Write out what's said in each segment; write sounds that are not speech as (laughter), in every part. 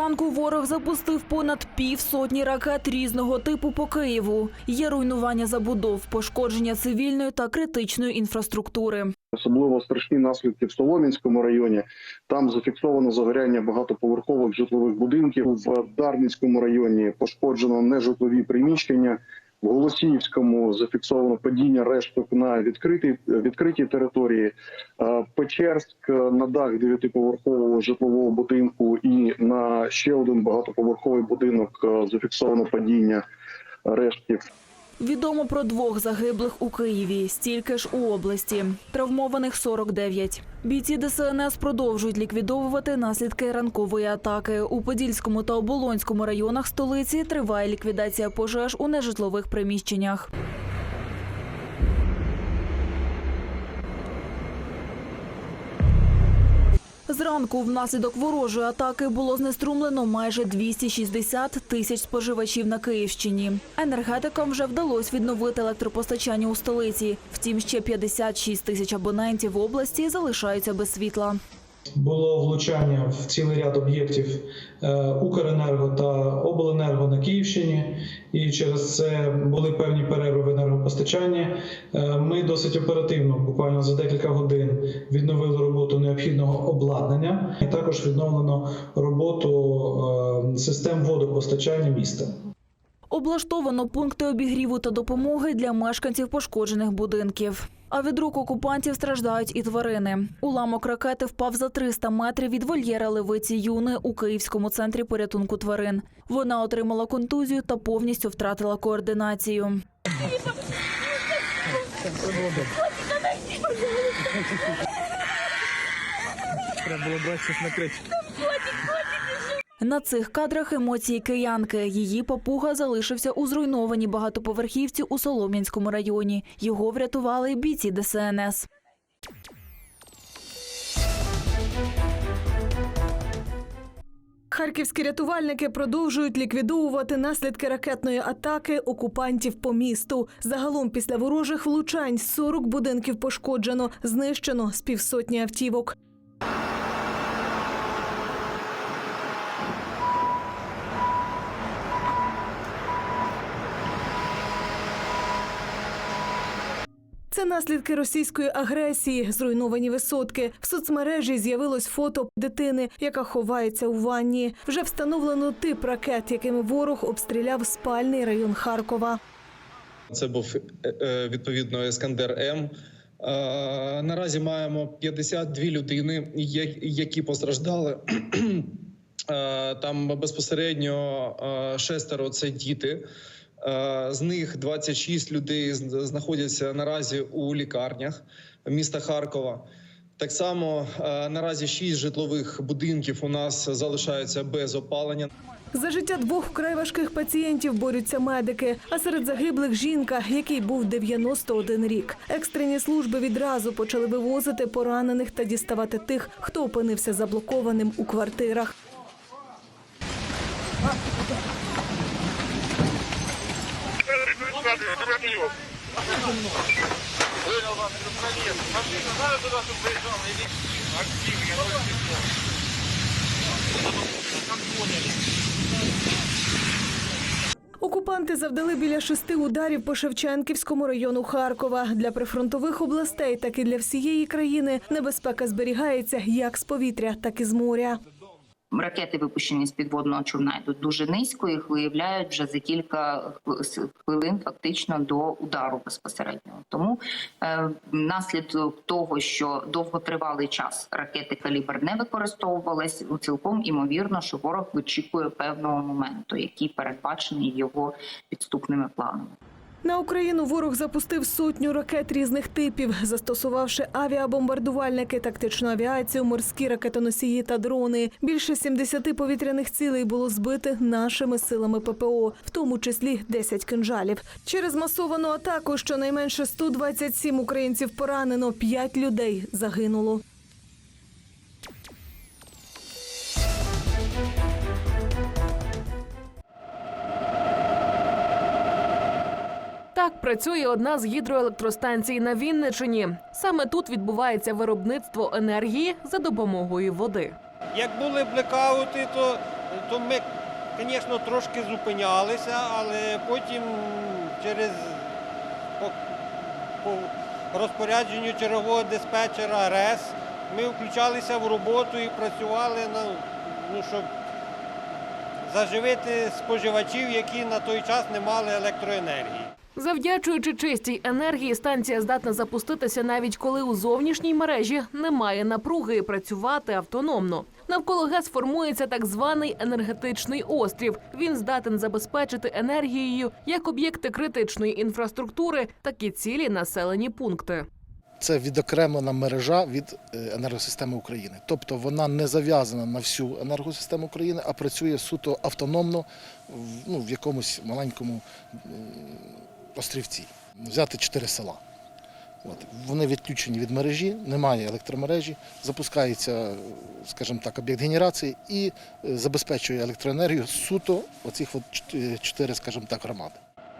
Зранку ворог запустив понад півсотні ракет різного типу по Києву. Є руйнування забудов, пошкодження цивільної та критичної інфраструктури. Особливо страшні наслідки в Солом'янському районі. Там зафіксовано загоряння багатоповерхових житлових будинків. В Дарницькому районі пошкоджено нежитлові приміщення. В Голосіївському зафіксовано падіння решток на відкритій відкритій території. Е, Печерськ на дах дев'ятиповерхового житлового будинку і на ще один багатоповерховий будинок е, зафіксовано падіння рештків. Відомо про двох загиблих у Києві, стільки ж у області. Травмованих 49. Бійці ДСНС продовжують ліквідовувати наслідки ранкової атаки. У Подільському та Оболонському районах столиці триває ліквідація пожеж у нежитлових приміщеннях. Зранку внаслідок ворожої атаки було знеструмлено майже 260 тисяч споживачів на Київщині. Енергетикам вже вдалося відновити електропостачання у столиці. Втім, ще 56 тисяч абонентів в області залишаються без світла. Було влучання в цілий ряд об'єктів е, Укренерго та Обленерго на Київщині, і через це були певні перерви в енергопостачанні. Е, Ми досить оперативно, буквально за декілька годин, відновили роботу необхідного обладнання, і також відновлено роботу е, систем водопостачання міста. Облаштовано пункти обігріву та допомоги для мешканців пошкоджених будинків. А від рук окупантів страждають і тварини. Уламок ракети впав за 300 метрів від вольєра левиці Юни у Київському центрі порятунку тварин. Вона отримала контузію та повністю втратила координацію. Треба було брати щось накрити. На цих кадрах емоції киянки. Її папуга залишився у зруйнованій багатоповерхівці у Солом'янському районі. Його врятували бійці ДСНС. Харківські рятувальники продовжують ліквідовувати наслідки ракетної атаки окупантів по місту. Загалом після ворожих влучань 40 будинків пошкоджено, знищено з півсотні автівок. Наслідки російської агресії, зруйновані висотки. В соцмережі з'явилось фото дитини, яка ховається у ванні. Вже встановлено тип ракет, якими ворог обстріляв спальний район Харкова. Це був е, е, відповідно Ескандер М. Е, Наразі маємо 52 людини, які постраждали. (clears throat) Там безпосередньо шестеро це діти. Е, З них 26 людей знаходяться наразі у лікарнях міста Харкова. Так само е, наразі 6 житлових будинків у нас залишаються без опалення. За життя двох вкрай важких пацієнтів борються медики. А серед загиблих жінка, який був 91 рік. Екстрені служби відразу почали вивозити поранених та діставати тих, хто опинився заблокованим у квартирах. Окупанти завдали біля шести ударів по Шевченківському району Харкова. Для прифронтових областей, так і для всієї країни небезпека зберігається як з повітря, так і з моря. Ракети, випущені з підводного човна, йдуть дуже низько. Їх виявляють вже за кілька хвилин, фактично до удару безпосереднього. Тому е, наслідок того, що довготривалий час ракети калібр не використовувались, ну, цілком імовірно, що ворог вичікує певного моменту, який передбачений його підступними планами. На Україну ворог запустив сотню ракет різних типів, застосувавши авіабомбардувальники, тактичну авіацію, морські ракетоносії та дрони. Більше 70 повітряних цілей було збити нашими силами ППО, в тому числі 10 кинжалів. Через масовану атаку щонайменше 127 українців поранено, 5 людей загинуло. Так працює одна з гідроелектростанцій на Вінничині. Саме тут відбувається виробництво енергії за допомогою води. Як були блекаути, то то ми, звісно, трошки зупинялися, але потім через по, по розпорядженню чергового диспетчера РЕС ми включалися в роботу і працювали на, ну, щоб заживити споживачів, які на той час не мали електроенергії. Завдячуючи чистій енергії, станція здатна запуститися навіть коли у зовнішній мережі немає напруги і працювати автономно. Навколо ГЕС формується так званий енергетичний острів. Він здатен забезпечити енергією як об'єкти критичної інфраструктури, так і цілі населені пункти. Це відокремлена мережа від е, енергосистеми України. Тобто вона не зав'язана на всю енергосистему України, а працює суто автономно ну, в якомусь маленькому острівці. Взяти чотири села. От. Вони відключені від мережі, немає електромережі, запускається, скажімо так, об'єкт генерації і е, забезпечує електроенергію суто оцих от чотири, скажімо так, громади.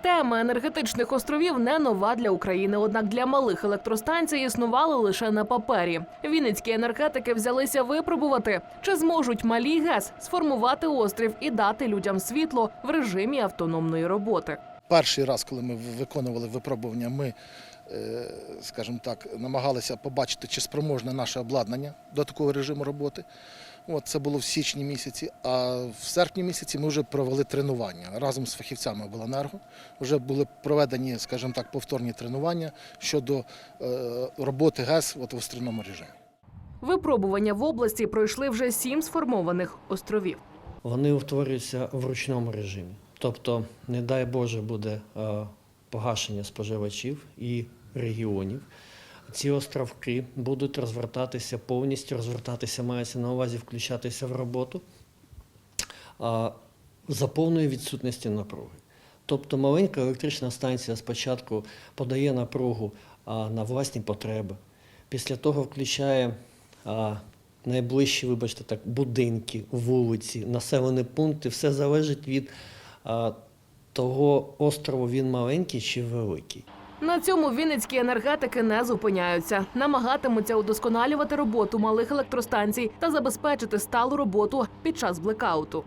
Тема енергетичних островів не нова для України, однак для малих електростанцій існували лише на папері. Вінницькі енергетики взялися випробувати, чи зможуть малі ГЕС сформувати острів і дати людям світло в режимі автономної роботи. Перший раз, коли ми виконували випробування, ми, е, скажімо так, намагалися побачити, чи спроможне наше обладнання до такого режиму роботи. От, це було в січні місяці, а в серпні місяці ми вже провели тренування разом з фахівцями обленерго. Вже були проведені, скажімо так, повторні тренування щодо е, роботи ГЕС от, в острівному режимі. Випробування в області пройшли вже сім сформованих островів. вони утворюються в ручному режимі. Тобто, не дай Боже, буде е, погашення споживачів і регіонів. Ці островки будуть розвертатися повністю, розвертатися мається на увазі включатися в роботу за повної відсутності напруги. Тобто маленька електрична станція спочатку подає напругу на власні потреби, після того включає найближчі, вибачте так, будинки, вулиці, населені пункти. Все залежить від того острову, він маленький чи великий. На цьому вінницькі енергетики не зупиняються, намагатимуться удосконалювати роботу малих електростанцій та забезпечити сталу роботу під час блекауту.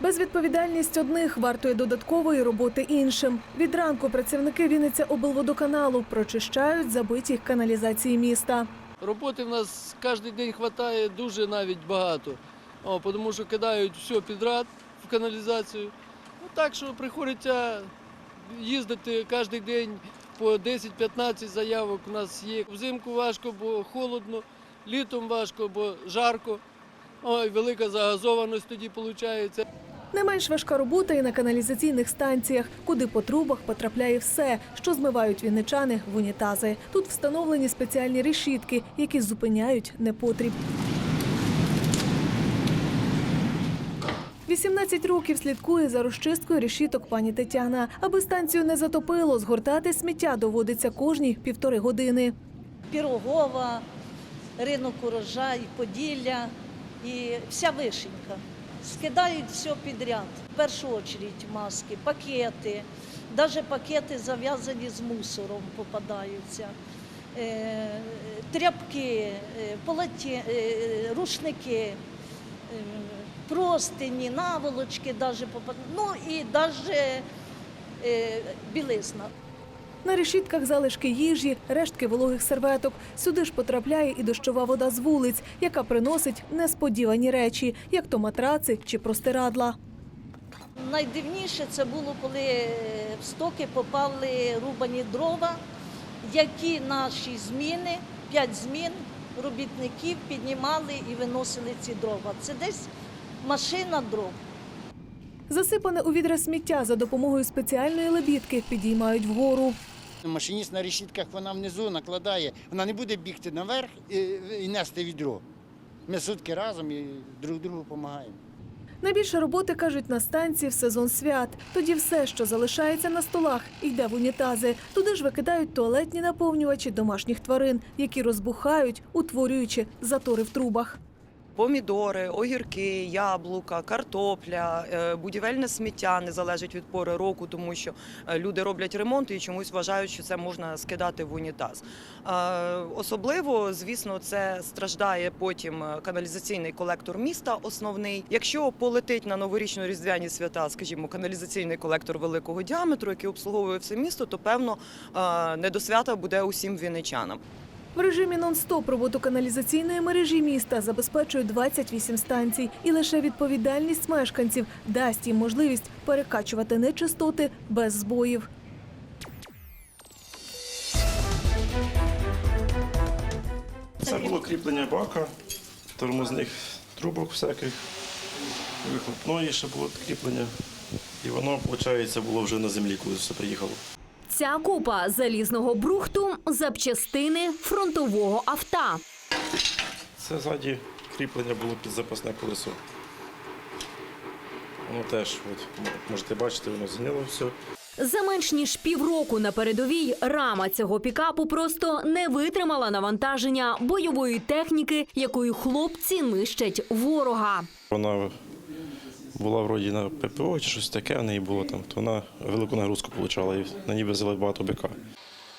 Безвідповідальність одних вартує додаткової роботи іншим. Від ранку працівники Вінниця облводоканалу прочищають забиті каналізації міста. Роботи в нас кожен день вистачає дуже навіть багато. О, тому що кидають все підряд в каналізацію. Ну, так що приходиться їздити кожен день по 10-15 заявок у нас є. Взимку важко, бо холодно, літом важко, бо жарко. Ой, велика загазованість тоді виходить. Не менш важка робота і на каналізаційних станціях, куди по трубах потрапляє все, що змивають вінничани в унітази. Тут встановлені спеціальні решітки, які зупиняють непотріб. 18 років слідкує за розчисткою решіток пані Тетяна. Аби станцію не затопило, згортати сміття доводиться кожні півтори години. Пірогова, ринок урожай, Поділля і вся вишенька. Скидають все підряд. В першу чергу маски, пакети, навіть пакети зав'язані з мусором попадаються. Е, Тряпки, е, полоті, е, рушники, простині, наволочки навіть попадають. Ну і навіть білизна. На решітках залишки їжі, рештки вологих серветок. Сюди ж потрапляє і дощова вода з вулиць, яка приносить несподівані речі, як то матраци чи простирадла. Найдивніше це було, коли в стоки попали рубані дрова, які наші зміни, п'ять змін робітників піднімали і виносили ці дрова. Це десь машина дров. Засипане у відра сміття за допомогою спеціальної лебідки підіймають вгору. Машиніст на решітках вона внизу накладає, вона не буде бігти наверх і, нести відро. Ми сутки разом і друг другу допомагаємо. Найбільше роботи кажуть на станції в сезон свят. Тоді все, що залишається на столах, йде в унітази. Туди ж викидають туалетні наповнювачі домашніх тварин, які розбухають, утворюючи затори в трубах. Помідори, огірки, яблука, картопля, е, будівельне сміття не залежить від пори року, тому що е, люди роблять ремонт і чомусь вважають, що це можна скидати в унітаз. Е, Особливо, звісно, це страждає потім каналізаційний колектор міста основний. Якщо полетить на новорічно-різдвяні свята, скажімо, каналізаційний колектор великого діаметру, який обслуговує все місто, то певно не до свята буде усім вінничанам. В режимі нон-стоп роботу каналізаційної мережі міста забезпечують 28 станцій, і лише відповідальність мешканців дасть їм можливість перекачувати нечистоти без збоїв. Це було кріплення бака, тормозних трубок всяких, вихлопної ще було кріплення. І воно, виходить, було вже на землі, коли все приїхало. Ця купа залізного брухту запчастини фронтового авто. Це ззаді кріплення було під запасне колесо. Воно теж, от, можете бачити, воно згнило все. За менш ніж півроку на передовій рама цього пікапу просто не витримала навантаження бойової техніки, якою хлопці нищать ворога. Вона була вроді на ППО чи щось таке в неї було там, то вона велику нагрузку отримала і на ній взяли багато бика.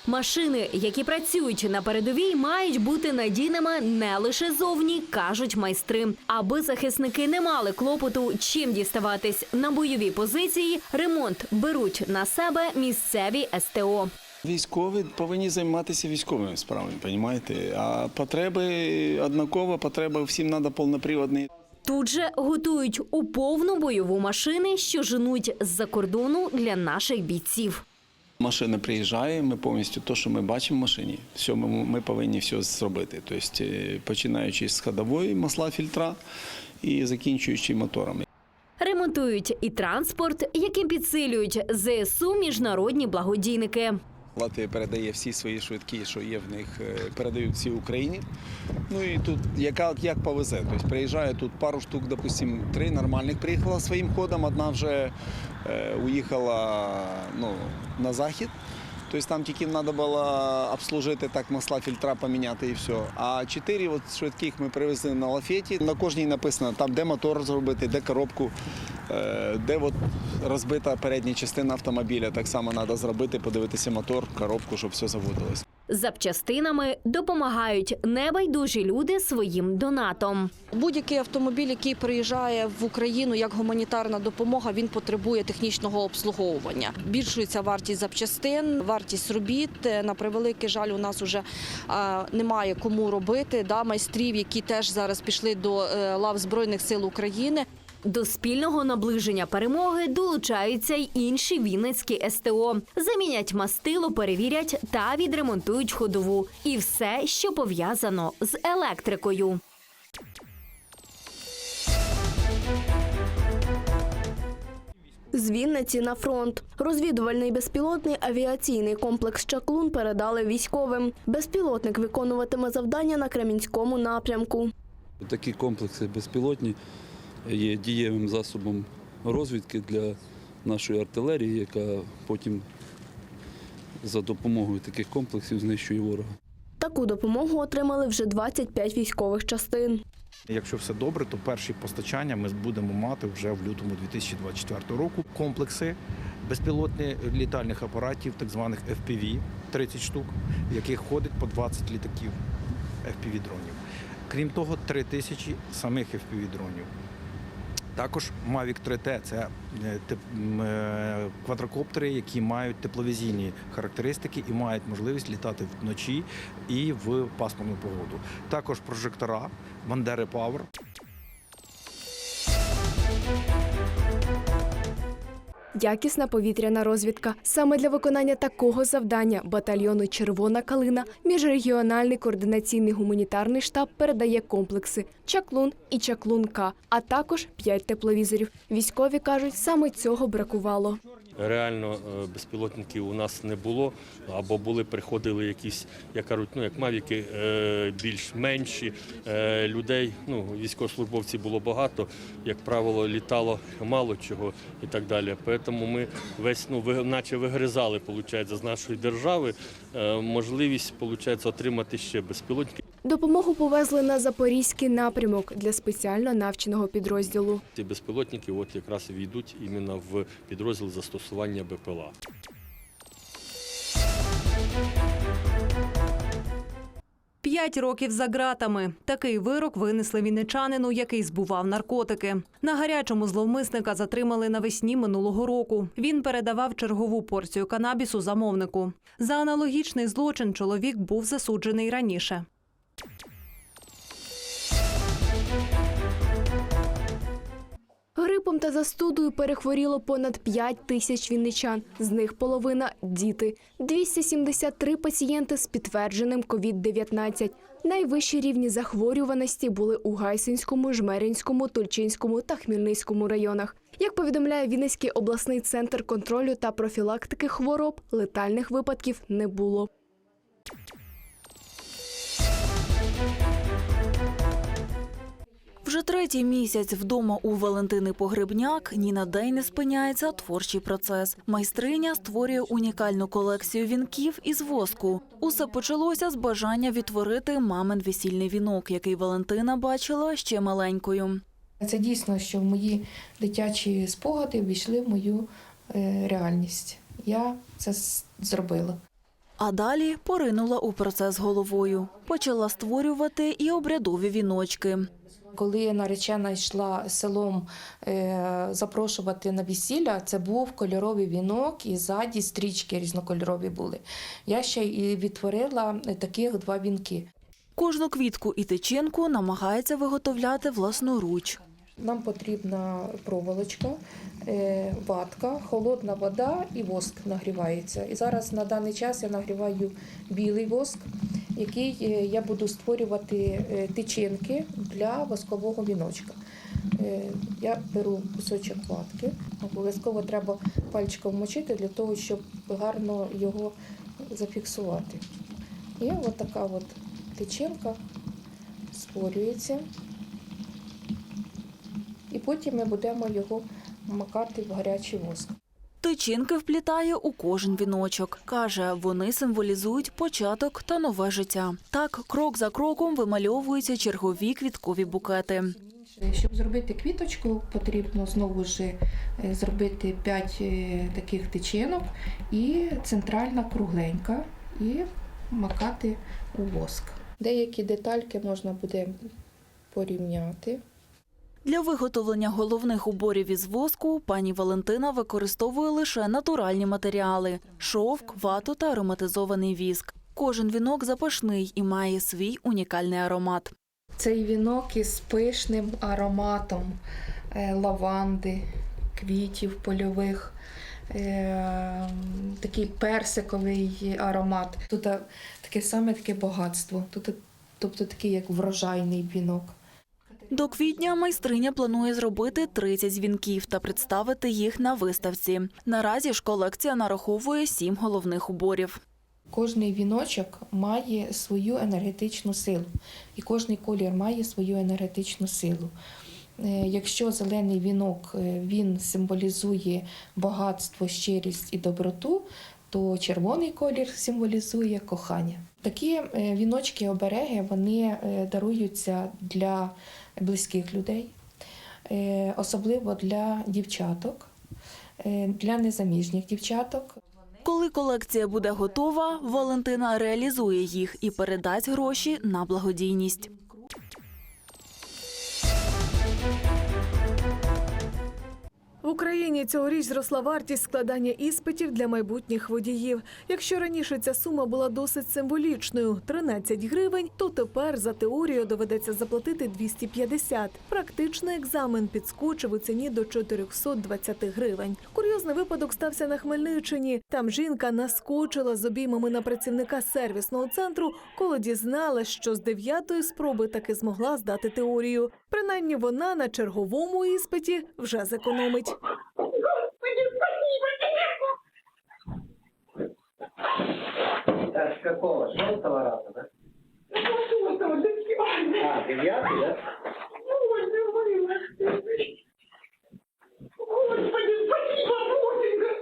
Машини, які працюють на передовій, мають бути надійними не лише зовні, кажуть майстри. Аби захисники не мали клопоту, чим діставатись на бойові позиції, ремонт беруть на себе місцеві СТО. Військові повинні займатися військовими справами, розумієте? А потреби однаково, потреба всім треба повноприводний. Тут же готують у повну бойову машини, що женуть з-за кордону для наших бійців. Машина приїжджає, ми повністю те, що ми бачимо в машині, все, ми, ми повинні все зробити. Тобто, е, починаючи з ходової масла фільтра і закінчуючи моторами. Ремонтують і транспорт, яким підсилюють ЗСУ міжнародні благодійники. Латвія передає всі свої швидкі, що є в них, е, передають всі Україні. Ну і тут яка як повезе. Тобто приїжджає тут пару штук, допустимо, три нормальних приїхала своїм ходом, одна вже е, уїхала ну, на захід. Тобто там тільки треба було обслужити так масла фільтра поміняти і все. А чотири от швидких ми привезли на лафеті. На кожній написано там, де мотор зробити, де коробку, де от розбита передня частина автомобіля. Так само треба зробити, подивитися мотор, коробку, щоб все заводилось. Запчастинами допомагають небайдужі люди своїм донатом. Будь-який автомобіль, який приїжджає в Україну як гуманітарна допомога, він потребує технічного обслуговування. Збільшується вартість запчастин, вартість робіт. Е, На превеликий жаль, у нас вже немає кому робити. Да, майстрів, які теж зараз пішли до е, лав Збройних сил України. До спільного наближення перемоги долучаються й інші вінницькі СТО. Замінять мастило, перевірять та відремонтують ходову. І все, що пов'язано з електрикою. З Вінниці на фронт. Розвідувальний безпілотний авіаційний комплекс Чаклун передали військовим. Безпілотник виконуватиме завдання на Кремінському напрямку. Такі комплекси безпілотні є дієвим засобом розвідки для нашої артилерії, яка потім за допомогою таких комплексів знищує ворога. Таку допомогу отримали вже 25 військових частин. Якщо все добре, то перші постачання ми будемо мати вже в лютому 2024 року. Комплекси безпілотних літальних апаратів, так званих FPV, 30 штук, в яких ходить по 20 літаків FPV-дронів. Крім того, 3 тисячі самих FPV-дронів. Також Mavic 3T – це е, е, квадрокоптери, які мають тепловізійні характеристики і мають можливість літати вночі і в пасмурну погоду. Також прожектора Бандери Power. Якісна повітряна розвідка. Саме для виконання такого завдання батальйону Червона калина міжрегіональний координаційний гуманітарний штаб передає комплекси Чаклун і Чаклун-К, а також п'ять тепловізорів. Військові кажуть, саме цього бракувало. Реально е, безпілотників у нас не було, або були, приходили якісь, як кажуть, ну як мавіки, е, більш менші Е, людей. Ну, військовослужбовців було багато, як правило, літало мало чого і так далі. Тому ми весь ну, наче вигризали, виходить, з нашої держави можливість виходить, отримати ще безпілотники. Допомогу повезли на запорізький напрямок для спеціально навченого підрозділу. Ці безпілотники от якраз війдуть іменно в підрозділ застосування БПЛА. П'ять років за ґратами. Такий вирок винесли вінничанину, який збував наркотики. На гарячому зловмисника затримали навесні минулого року. Він передавав чергову порцію канабісу замовнику. За аналогічний злочин чоловік був засуджений раніше. Грипом та застудою перехворіло понад 5 тисяч вінничан. З них половина діти. 273 пацієнти з підтвердженим COVID-19. Найвищі рівні захворюваності були у Гайсинському, Жмеринському, Тульчинському та Хмельницькому районах. Як повідомляє Вінницький обласний центр контролю та профілактики хвороб, летальних випадків не було. Вже третій місяць вдома у Валентини Погребняк ні на день не спиняється творчий процес. Майстриня створює унікальну колекцію вінків із воску. Усе почалося з бажання відтворити мамин весільний вінок, який Валентина бачила ще маленькою. Це дійсно, що мої дитячі спогади ввійшли в мою е, реальність. Я це зробила. А далі поринула у процес головою. Почала створювати і обрядові віночки. Коли наречена йшла селом е, запрошувати на весілля, це був кольоровий вінок, і ззаді стрічки різнокольорові були. Я ще і відтворила е, таких два вінки. Кожну квітку і тичинку намагається виготовляти власноруч. Нам потрібна проволочка, е, ватка, холодна вода і воск нагрівається. І зараз на даний час я нагріваю білий воск, який е, я буду створювати е, тичинки для воскового віночка. Е, Я беру кусочок ватки, обов'язково треба пальчиком вмочити для того, щоб гарно його зафіксувати. І от така от тичинка створюється. І потім ми будемо його макати в гарячий воск. Тичинки вплітає у кожен віночок. Каже, вони символізують початок та нове життя. Так, крок за кроком вимальовуються чергові квіткові букети. Щоб зробити квіточку, потрібно знову ж е, зробити 5 таких тичинок і центральна кругленька, і макати у воск. Деякі детальки можна буде порівняти. Для виготовлення головних уборів із воску пані Валентина використовує лише натуральні матеріали: шовк, вату та ароматизований віск. Кожен вінок запашний і має свій унікальний аромат. Цей вінок із пишним ароматом е, лаванди, квітів польових, е, такий персиковий аромат. Тут таке саме таке багатство. Тут, тобто такий як врожайний вінок. До квітня майстриня планує зробити 30 дзвінків та представити їх на виставці. Наразі ж колекція нараховує сім головних уборів. Кожний віночок має свою енергетичну силу, і кожний колір має свою енергетичну силу. Е, Якщо зелений вінок е, він символізує багатство, щирість і доброту, то червоний колір символізує кохання. Такі е, віночки обереги вони е, даруються для близьких людей, е, особливо для дівчаток, для незаміжніх дівчаток. Коли колекція буде готова, Валентина реалізує їх і передасть гроші на благодійність. В Україні цьогоріч зросла вартість складання іспитів для майбутніх водіїв. Якщо раніше ця сума була досить символічною 13 гривень, то тепер за теорію доведеться заплатити 250. Практичний екзамен підскочив у ціні до 420 гривень. Курйозний випадок стався на Хмельниччині. Там жінка наскочила з обіймами на працівника сервісного центру, коли дізналась, що з дев'ятої спроби таки змогла здати теорію. Принаймні вона на черговому іспиті вже зекономить. Господи, спасибо, Дево! Так, с какого? Желтого раза, да? А, девятый, да? Ну, Ой, ты Господи, спасибо, Боженька!